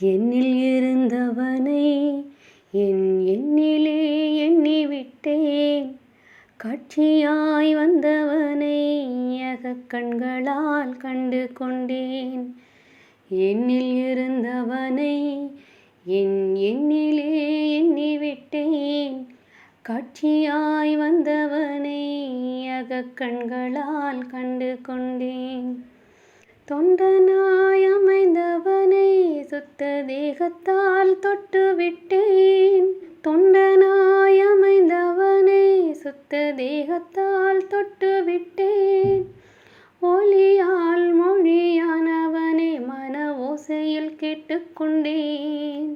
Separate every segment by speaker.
Speaker 1: என்னில் இருந்தவனை என் எண்ணிலே எண்ணிவிட்டேன். காட்சியாய் வந்தவனை அகக் கண்களால் கண்டு கொண்டேன். என்னில் இருந்தவனை என் எண்ணிலே எண்ணிவிட்டேன். காட்சியாய் வந்தவனை அகக் கண்களால் கண்டு கொண்டேன். தொண்டனாய் சுத்த தேகத்தால் தொட்டு விட்டேன். தொண்டனாய் அமைந்தவனை சுத்த தேகத்தால் தொட்டு விட்டேன். ஒளியால் மொழியானவனை மன ஓசையில் கேட்டுக்கொண்டேன்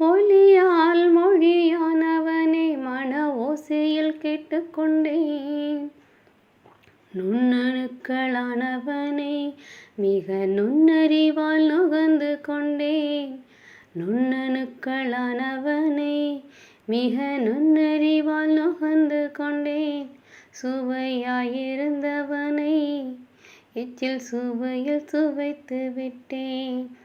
Speaker 1: ஒளியால் மொழியானவனை மன ஓசையில் கேட்டுக்கொண்டேன் நுண்ணணுக்களானவனை மிக நுண்ணறிவால் நுகர்ந்து கொண்டேன். நுண்ணணுக்களானவனே மிக நுண்ணறிவால் நுகர்ந்து கொண்டேன். சுவையாயிருந்தவனை எச்சில் சுவையில் சுவைத்து விட்டேன்.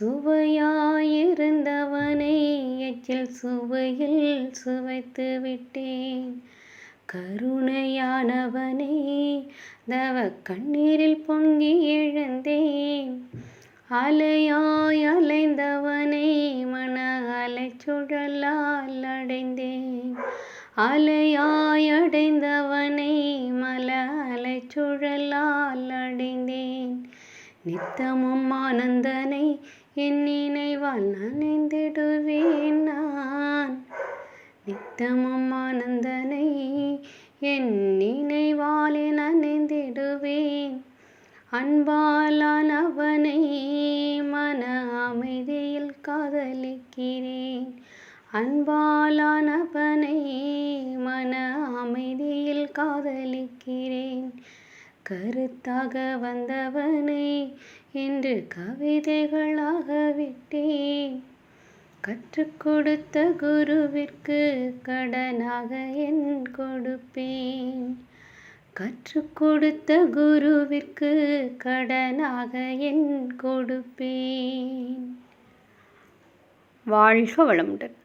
Speaker 1: சுவையாயிருந்தவனை எச்சில் சுவையில் சுவைத்து விட்டேன். கருணையானவனே தவ கண்ணீரில் பொங்கி எழுந்தேன். அலையாய் அலைந்தவனை மன அலை சுழலால் அடைந்தேன். அலையாய் அடைந்தவனை மல அலை சுழலால் அடைந்தேன். நித்தமும் ஆனந்தனை என் நினைவால் நனைந்திடுவேன் நான். நித்தமும் ஆனந்தனை என் நினைவாலே நனைந்திடுவேன். அன்பாலானவனை மன அமைதியில் காதலிக்கிறேன். அன்பாலானவனை மன அமைதியில் காதலிக்கிறேன். கருத்தாக வந்தவனை என்று கவிதைகளாக விட்டேன். கற்றுக் கொடுத்த குருவிற்கு கடனாக என் கொடுப்பேன். கற்றுக் கொடுத்த குருவிற்கு கடனாக என் கொடுப்பேன்.
Speaker 2: வாழ்க வளமுடன்.